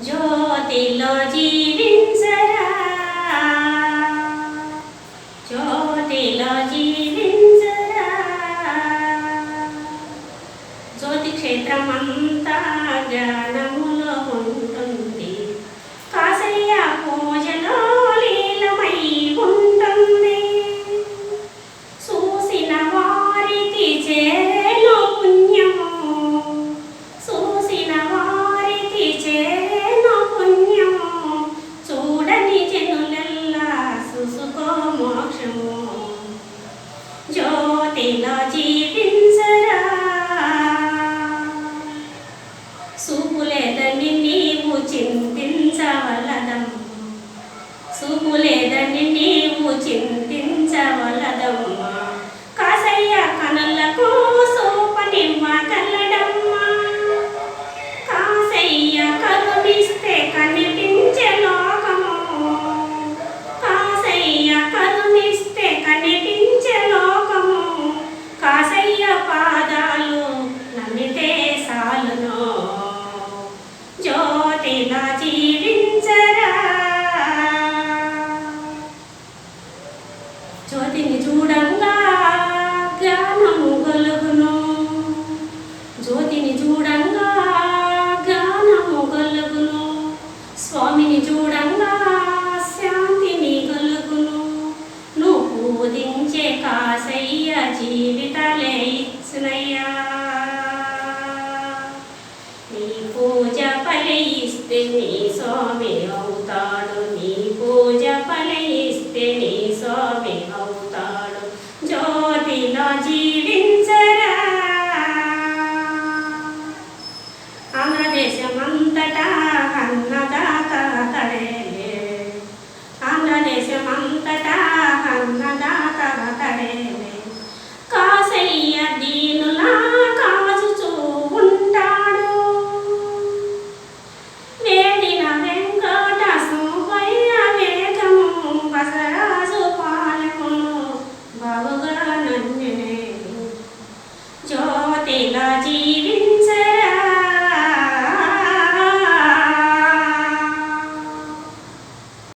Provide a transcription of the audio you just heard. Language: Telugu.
ज्योति लो जीवि ज्योतिल जीवि ज्योतिक्षेत्र मं ఇలా జీవించరా? సూపులేదని నీవు చింతించవలదం. సూపులేదని నీవు చింతించవలదమ్మా స్వామిని చూడంగా శాంతి నీ కలుగును నువ్వు పూజించే కాసయ్య జీవితాలే ఇచ్చునయ్యా. నీ పూజ ఫలిస్తే నీ वीणा जी